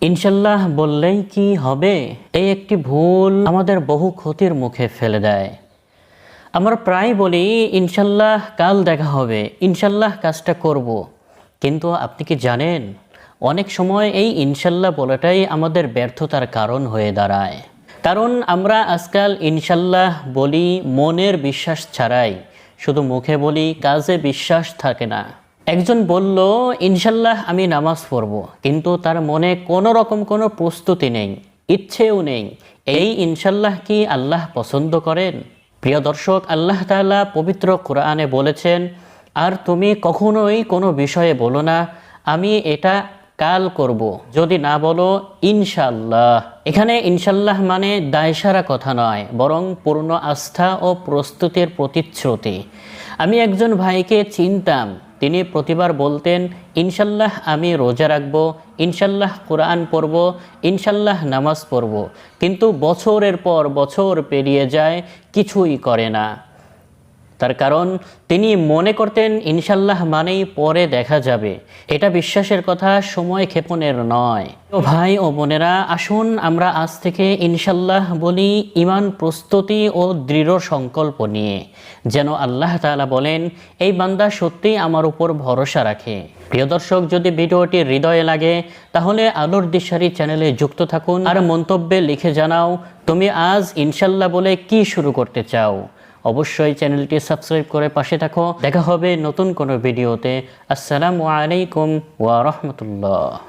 ইনশাল্লাহ বললেই কি হবে? এই একটি ভুল আমাদের বহু ক্ষতির মুখে ফেলে দেয়। আমরা প্রায় বলি, ইনশাল্লাহ কাল দেখা হবে, ইনশাল্লাহ কাজটা করব। কিন্তু আপনি কি জানেন, অনেক সময় এই ইনশাল্লাহ বলাটাই আমাদের ব্যর্থতার কারণ হয়ে দাঁড়ায়। কারণ আমরা আজকাল ইনশাল্লাহ বলি, মনের বিশ্বাস ছাড়াই। শুধু মুখে বলি, কাজে বিশ্বাস থাকে না। একজন বলল, ইনশাল্লাহ আমি নামাজ পড়ব, কিন্তু তার মনে কোনো রকম কোনো প্রস্তুতি নেই, ইচ্ছেও নেই। এই ইনশাল্লাহ কি আল্লাহ পছন্দ করেন? প্রিয় দর্শক, আল্লাহ তালা পবিত্র কোরআনে বলেছেন, আর তুমি কখনোই কোনো বিষয়ে বলো না, আমি এটা কাল করব। যদি না বলো, ইনশাল্লাহ। এখানে ইনশাল্লাহ মানে দায়সারা কথা নয়, বরং পূর্ণ আস্থা ও প্রস্তুতির প্রতিশ্রুতি। আমি একজন ভাইকে চিনতাম তিনি প্রতিবার বলতেন, ইনশাল্লাহ আমি রোজা রাখব, ইনশাল্লাহ কোরআন পড়ব, ইনশাল্লাহ নামাজ পড়ব। কিন্তু বছরের পর বছর পেরিয়ে যায়, কিছুই করে না। তার কারণ, তিনি মনে করতেন ইনশাল্লাহ মানেই পরে দেখা যাবে। এটা বিশ্বাসের কথা, সময় ক্ষেপণের নয়। তো ভাই ও বোনেরা, আসুন আমরা আজ থেকে ইনশাল্লাহ বলি ইমান প্রস্তুতি ও দৃঢ় সংকল্প নিয়ে। যেন আল্লাহ তাআলা বলেন, এই বান্দা সত্যিই আমার উপর ভরসা রাখে। প্রিয় দর্শক, যদি ভিডিওটি হৃদয়ে লাগে, তাহলে আলোর দিশারি চ্যানেলে যুক্ত থাকুন আর মন্তব্যে লিখে জানাও, তুমি আজ ইনশাল্লাহ বলে কি শুরু করতে চাও? অবশ্যই চ্যানেলটি সাবস্ক্রাইব করে পাশে থাকো। দেখা হবে নতুন কোনো ভিডিওতে। আসসালামু আলাইকুম ওয়া রাহমাতুল্লাহ।